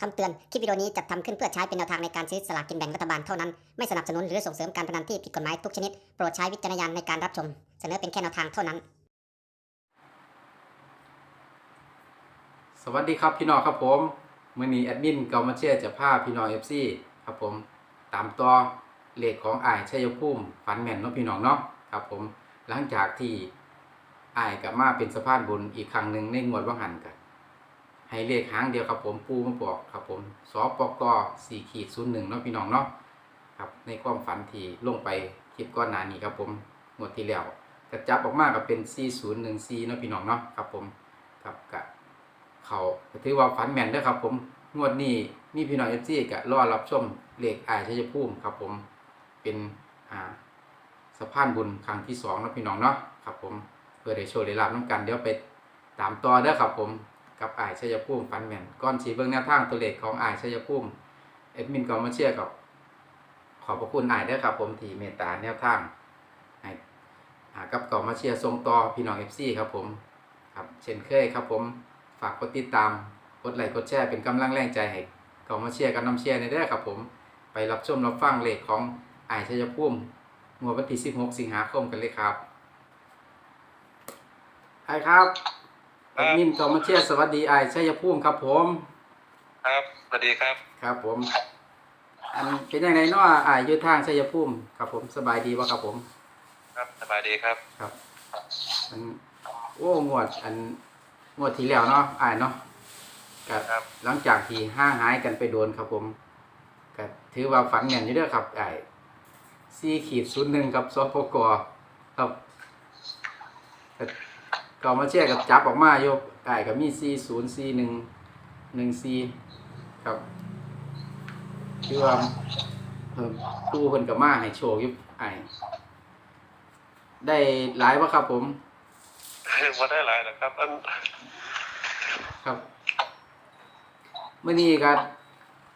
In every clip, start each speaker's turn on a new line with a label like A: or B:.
A: คำเตือน คลิปวิดีโอนี้จัดทำขึ้นเพื่อใช้เป็นแนวทางในการซื้อสลากกินแบ่งรัฐบาลเท่านั้น ไม่สนับสนุนหรือส่งเสริมการพนันที่ผิดกฎหมายทุกชนิด โปรดใช้วิจารณญาณในการรับชม เสนอเป็นแค่แนวทางเท่านั้น
B: สวัสดีครับพี่น้องครับผมมื่อนี้แอดมินเกามาเชียจะพาพี่น้องเอฟซีครับผม ตามต่อเลขของไอ้ายชัยภูมิฝันแมนเนาะพี่น้องเนาะครับผมหลังจากที่ไอ้กลับมาเป็นสะพานบุญอีกครั้งหนึ่งในงวดว่างหันกัน ให้เลขหางเดียวครับผมปูมาบอกครับผมสปกสี่ขีดศูนย์หนึ่งเนาะพี่น้องเนาะครับในความฝันที่ลงไปคลิปก้อนหนานี้ครับผมงวดที่แล้วกระจับออกมากับเป็น4014เนาะพี่น้องเนาะครับผมครับกะเขาถือว่าฝันแม่นด้อครับผมงวดนี้มีพี่น้องเอฟซีก็รอรับชมเลขอายชัยภูมิครับผมเป็นอ่าสะพานบุญครั้งที่สองแล้วพี่น้องเนาะครับผมเพื่อได้โชว์ได้รับน้ำกันเดี๋ยวไปตามต่อเด้อครับผม กับอายชัยภูมิฝันแม่นก่อนสีเบิ่งแนวทางตัวเลขของอายชัยภูมิเอ็ดมินก็มาเชียกับขอบพระคุณอายเด้อครับผมที่เมตตาแนวทางให้อ่ากับก่ามาเชียร์ส่งต่อพี่น้องเอฟซีครับผมครับเช่นเคยครับผมฝากกดติดตามกดไลค์กดแชร์เป็นกำลังแรงใจให้ก่ามาเชียร์กับนนำเชียร์ในเด้อครับผมไปรับชมรับฟังเลขของอายชัยภูมิงวดวันที่16 สิงหาคมกันเลยครับไอครับ แอบดมินเก่ามาเชียร์สวัสดีอายชัยภูมิครับผม
C: ครับสวัสดีครับ
B: ครับผม อันเป็นยังไงเนาะอายอยู่ทางชัยภูมิครับผมสบายดีวะครับผม
C: ครับสบายดีครับ
B: ครับ อันโอ้งวด อันงวดที่แล้วเนาะอายเนาะกับ
C: ครับ
B: หลังจากที่ห่างหายกันไปโดนครับผมก็ถือว่าฝันแน่นอยู่เด้อครับไอ้ซีขีดศูนย์หนึ่งกับสปกครับก็ ก็มาเชื่อกับจับออกมาโยกไอ้ก็มีซีศูนย์ซีหนึ่งหนึ่งซีครับคือว่าเพิ่มตู้เพิ่นกับมาให้โชว์อยุบไอ้ได้หลายวะครับผม
C: มาได้หลายนะครับอัน
B: ครับเมื่อนี้ก็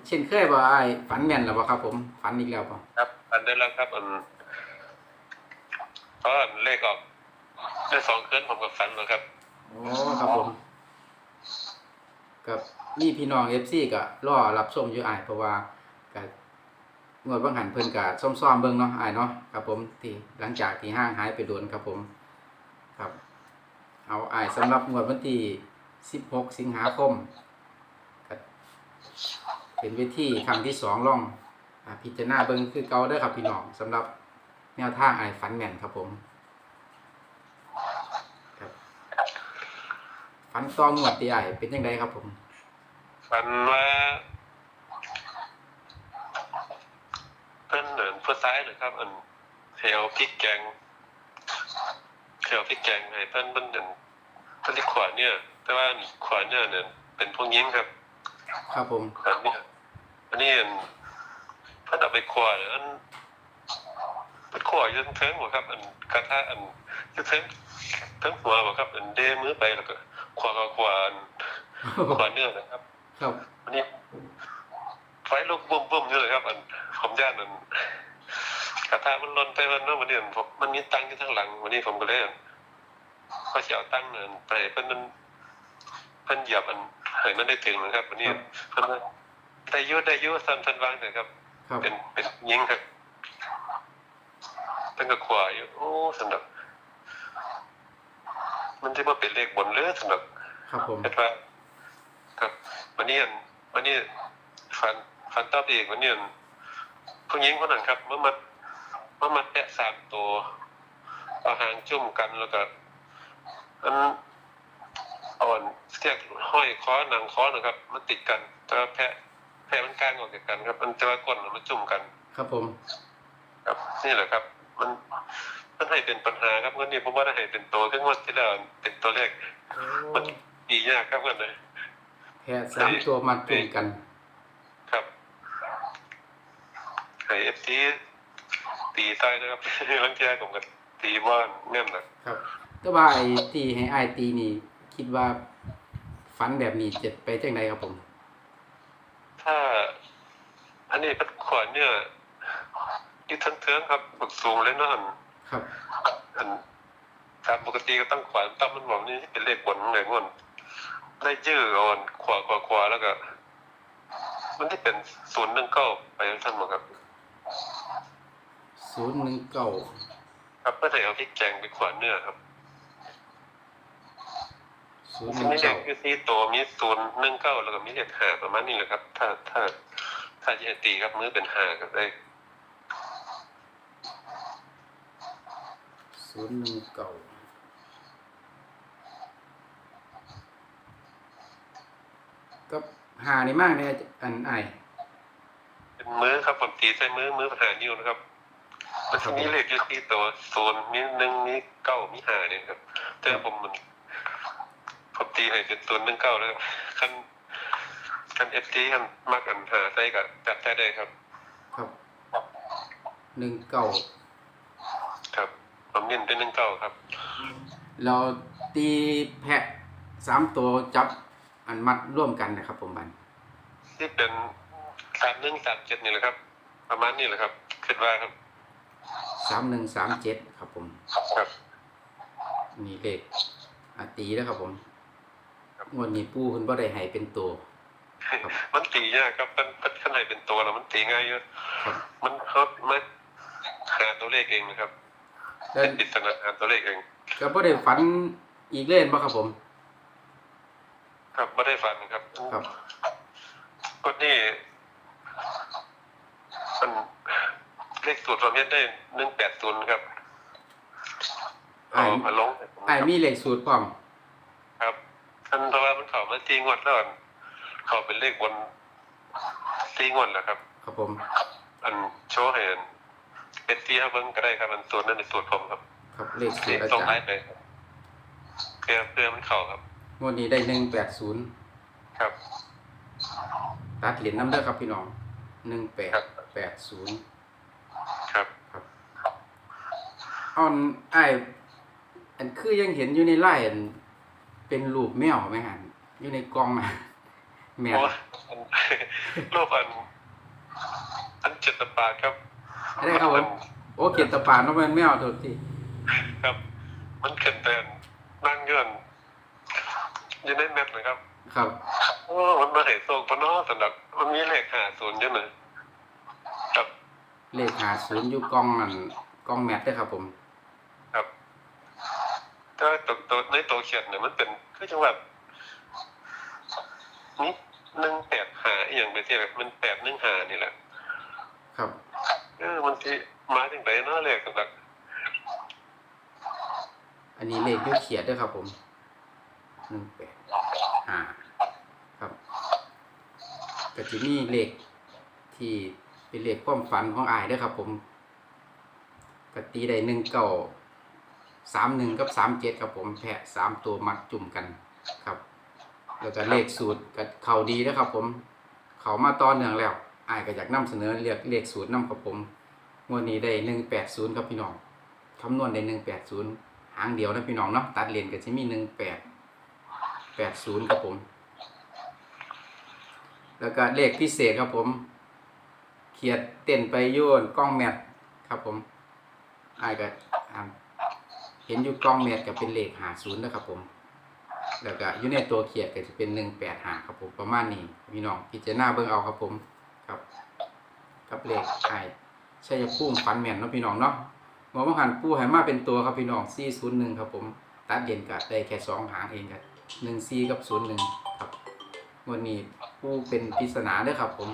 B: เช่นเคยบ่ไอ้ายฝันแม่นแล้วบ่ครับ ผมฝันอีกแล้วบ่
C: ครับอันได้แล้วครับอันก็อันเลขออก ได้สองเคลื่อนผมกับฟันแล้วครับ
B: โอ้ครับผมกับมีพี่น้อง FC ก็รอรับชมอยู่อ้ายเพราะว่าก็งวดบางหันเพิ่นก็ซ่อมๆเบิ่งเนาะอ้ายเนาะครับผมที่หลังจากที่ห่างหายไปโดนครับผม ครับ เอาอ้ายสำหรับงวดวันที่16สิงหาคมก็เป็นเวทีครั้งที่สองล่องอ่าพิจารณาเบิ่งคือเกาเด้ครับพี่น้องสำหรับแนวทางไอ้ฝันแม่นครับผมครับ ฝันตองงวดตีไอ้เป็นยังไงครับผม
C: ฟันว่าเพิ่นเหมือนเพื่อซ้ายเลยครับอันเทลพริกแกงเทลพริกแกงให้เพิ่นเพิ่นเดินเพิ่นที่ขวาเนี่ย แต่ว่าขวาเนี่ยเนี่ยเป็นพวกยิ้มครับ
B: ครับผม
C: อันนี้อันนี้อันถ้าเอาไปขวาอันเป็นขวาอยู่ทั้งเทิงหมดครับ อันกระทะอันอยู่เทิงเทิงหัวหมดครับ อันเดมือไปแล้วก็ ขวาขวานขวาเนื้อนะครับ
B: ครับ
C: อันนี้ไฟลุกบุ้มบุ้มๆอยู่เลยครับ อันผมย่านอันกระทะมันล้นไปมันเนาะวันนี้อันผมมันมีตังค์อยู่ข้งหลัง วันนี้ผมก็เลยอันก็เสียวตั้งค์เนี่ยไปเพิ่นมันเพิ่นเหยียบอันให้มันได้ถึงนะครับ วันนี้เพิ่นว่าได้ยุได้ยุสันเพิ่นวางเลยครับ
B: ครับ
C: เป็นเป็นยิงครับเป็นกระขวาอยู่โอ้สำหรับ มันจะมาเป็นเลขบนเรือสำหรับ
B: ครับผม
C: เห็นว่าครับวันนี้อันวันนี้ฟันฟันตอบอีกวันนี้อันผู้หญิงคนนั้นครับเมื่อมัดเมื่อมัดแปะสามตัวเอาหางจุ่มกันแล้วก็อันอ่อนเทียกห้อยคอหนังคอนะครับ มันติดกันแต่ว่าแพะแพะมันกลางออกจากกัน ครับ มันแต่ว่าก้นมันจุ่มกัน
B: ครับผม
C: ครับนี่แหละครับ มัน มันให้เป็นปัญหาครับเงินนี้ผมว่าได้ให้เป็นตัวขึ้นงวดที่แล้วเป็นตัวเลขมันดียากครับเงินเลย
B: แค่สามตัวมาจุ่มกัน
C: ครับไอเอฟซีตีใต้นะครับลังแกผมก็ตีบ้านเงี้ยนะครับ
B: แต่ว่าไอ้ที่ให้ไอ้ายตีนี่ คิดว่าฝันแบบนี้จะไปจังไดครับผม
C: ถ้า อันนี้เป็นขวานเนี่ยที่ทั้งเทืองครับบึกสูงเลยเนาะอัน
B: ครับ
C: อันตามปกติก็ต้องขวานตั้มมันบอกนี่เป็นเลขบนเลยงวนได้ยื้ออ่อนขวาขวาขวาแล้วก็ มันได้เป็นศูนย์หนึ่งเก้าไปทั้งหมดครับ
B: ศูนย์หนึ่งเก้า
C: ครับเพื่อให้เอาพริกแกงไปขวานเนื้อครับ
B: ศูนย์ห
C: มี
B: นึ่ง
C: เล
B: เก้า
C: ขคือสี่ตัวมีศูนย์หนึ่งเก้าแล้วก็มีเลขห้าประมาณนี้แหละครับ ถ้าถ้าถ้าจะให้ตีครับมือเป็นห้าก็ได้
B: ศูนย์หนึ่งเก้าก็หานี่มากเนี่ยอันไอ
C: เป็นมือครับผมตีใส่มือมือหานิ้วนะครับแล้วทีนี้เลขอยู่ที่ตัวศูนย์มีหนึ่งมีเก้ามีห้าเนี่ยครับแต่ผมมันผมตีให้เป็นศูนย์หนึ่งเก้าแล้วครับคันคันเอฟทีคันมากกันหาใส่กับจัดใส่ได้ครับ
B: ครับหนึ่งเก้า
C: ครับ ผมเน้นเป็นหนึ่งเก้าครับ
B: เราตีแพะสามตัวจับอันมัดร่วมกันนะครับ ผมบัน
C: ที่เป็นสามหนึ่งสามเจ็ดนี่แหละครับ ประมาณนี้แหละครับคิดว่าครับ
B: สามหนึ่งสามเจ็ดครับผม
C: ครับ
B: นี่เลขอาตีแล้วครับผม
C: ครับ
B: งวดนี้ปูคุณบ่ได้ให้เป็นตัวครับ
C: มันตียากครับมันมันขั้นไหนเป็นตัวแล้วมันตีง่ายเยอะ
B: ครับ
C: มันเขามาหาตัวเลขเองนะครับ
B: แล้ว
C: เป็นปริศนาหาตัวเลขเอง
B: ก็บ่ได้ฝันอีกเล่นบ่ครับผม
C: ครับไม่ได้ฟันครับ
B: ครับ
C: ก็นี่มันเลขสูตรประเภทได้หนึ่งแปดศูนย์ครับ
B: ไอ้
C: เอามาลง
B: ไอ้มีเลขสูตรพร้อม
C: ครับอันเพราะว่ามันเข้ามาตีงวดแล้วอันเข้าเป็นเลขบนตีงวดแล้วครับ
B: ครับผม
C: อันโชว์ให้อัน เป็นที่ให้เบิ่งก็ได้ครับอันส่วนนั้นในส่วนผมครับ
B: ครับเลขสู
C: ที่
B: ตรอา
C: ส่ง
B: จาร
C: ไล
B: ย์
C: น์ไปครับเพื่อเพื่อมันเข้าครับ
B: งวดนี้ได้หนึ่งแปดศูนย์
C: ครับ
B: ตัดเหรียญน้ำเด้อครับพี่น้องหนึ่งแปด
C: ครับ
B: แปดศูนย์
C: ครับ
B: ครับเอาอันไอ้อันคือยังเห็นอยู่ในไล่อันเป็นรูปแมวไหมฮะอยู่ในกล่องนะแมว
C: โอ้อันรูปอัน อันเจ็ดตะปาดครับ
B: ได้ครับผมโอ้เขียนตะปาดเนาะเป็นแมวโทษที
C: ครับ มันขึ้นแต่นั่งเงื่อนอยู่ในเน็ตเลยครับ
B: ครับ
C: โอ้มันมาเห็นโซงปะเนอสำหรับมันมีเลขหาศูนย์เยอะเลยครับ
B: เลขหาศูนย์อยู่กล่องอันกล่องแมทเด้อครับผม
C: ครับถ้าตัวตัวในตัวเขียนเนี่ยมันเป็นคือจังหวัดนี่หนึ่งแปดหาอหย่างไปที่แบบมันแปดหนึ่งหานี่แหละ
B: ครับ
C: เออมันที่มาถึงไหนเนาเลขสำหรับ
B: อันนี้เลขอยุเขียดด้วยครับผมหนึ่งแปดห้าครับก็จะมีเลขที่เป็นเลขความฝันของอายด้วยครับ ผมกตีได้หนึ่งเก้าสามหนึ่งกับสามเจ็ดครับผมแพะสามตัวมัดจุ่มกันครับ แล้วก็เลขสูตรก็เขาดีนะครับผม เขามาต่อเนื่องแล้ว อายก็อยากนำเสนอเรียกเลขสูตรนำครับผมงวดนี้ได้หนึ่งแปดศูนย์ครับพี่น้องคำนวณได้หนึ่งแปดศูนย์หางเดียวนะพี่น้องเนาะตัดเลนก็จะมีหนึ่งแปดแปดศูนย์ครับผม แล้วก็เลขพิเศษครับผมเขียดเต้นไปโยนกล้องแมทครับผมอายก็เห็นอยู่กล้องแมทก็เป็นเลขหาศูนย์นะครับผมแล้วก็อยู่ในตัวเขียดก็จะเป็นหนึ่งแปดหาครับผมประมาณนี้พี่น้องพิจารณาเบิ่งเอาครับผม กับเลขไอ้ชัยภูมิฟันแม่นเนาะพี่น้องเนาะหมอบังหันปูให้มาเป็นตัวครับพี่น้อง401ครับผมตัดเด่นก็ได้แค่สองหางเองครับ14กับ01ครับวันนี้ปูเป็นปริศนาเด้อครับผม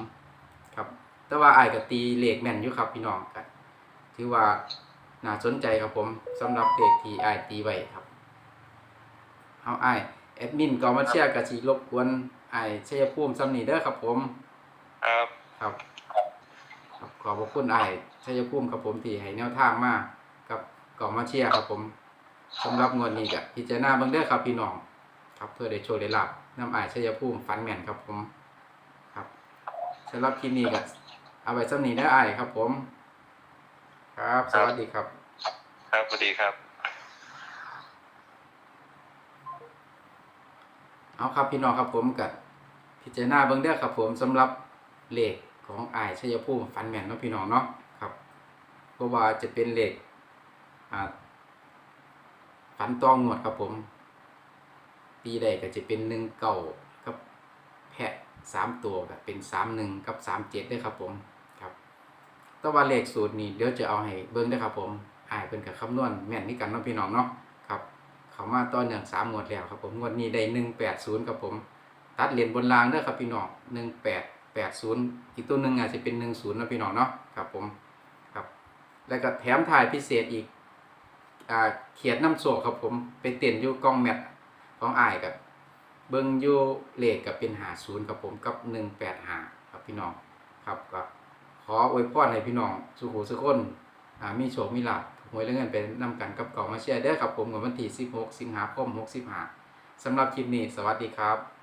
B: ครับ แต่ว่าไอ้ายก็ตีเลขแม่นอยู่ครับพี่น้องก็ถือว่าน่าสนใจครับผมสำหรับเลขที่ไอ้ายตีไว้ครับเอาไอายแอดมินก็มาเชียร์กะสิรบกวนไอายชัยภูมิซำนีเด้อครับผม
C: ครับ
B: ครับครับข อบพระคุณไอายชัยภูมิครับผมที่ให้แนวทางมากับก็มาเชียร์ครับผมสำหรับงวดนี้ก็พิจารณาเบิ่งเด้อครับพี่น้อง ครับเพื่อได้โชว์ได้ลาบนำไอายชัยภูมิฝันแม่นครับผมครับสำหรับคลิปนี้ก็เอาไว้ซำนี้เด้อไอายครับผม ครับ สวัสดีครับ
C: ครับสวัสดีครับ
B: เอาครับพี่น้องครับผมกับพิจารณาเบิ่งเด้อครับผมสำหรับเลข ของอายชัยภูมิฟันแม่นเนาะพี่น้องเนาะครับเพราะว่าจะเป็นเหลขอ่าฟันตองงวดครับผม ปีใดก็จะเป็นหนึ่งเก่ากับแพะสามตัวแบบเป็นสามหนึ่งกับสามเจ็ดด้วยครับผมครับแต่ว่าเลขสูตรนี้เดี๋ยวจะเอาให้เบิ้งได้อครับผมอายเป็นกับคำนวณแม่นนี่กันเนาะพี่น้องเนาะครับเขามาต้อนอย่างสามงวดแล้วครับผมงวดนี้ได้หนึ่งแปดศูนย์ครับผม ตัดเหรียญบนรางด้อครับพี่น้องหนึ่งแปด แปดศูนย์อีกตัวหนึ่งอาจจะเป็นหนึ่งศูนย์นะพี่น้องเนาะครับผมครับ แล้วก็แถมถ่ายพิเศษอีกอ่าเขียดน้ำโซครับผมไปเต้นอยู่กล้องแมทของอายกับเบิ้งอยู่เลขกับเป็นหาศูนย์ครับผมกับหนึ่งแปดหาครับพี่น้องครับก็ขออวยพรให้พี่น้องสุขุสุขคนอ่ามีโชคมีลาภหวยเรื่องเงินเป็นนำกันกับก่ามาเชียร์เด้ครับผมกับวันที่16 สิงหาคม65สำหรับคลิปนี้ สวัสดีครับ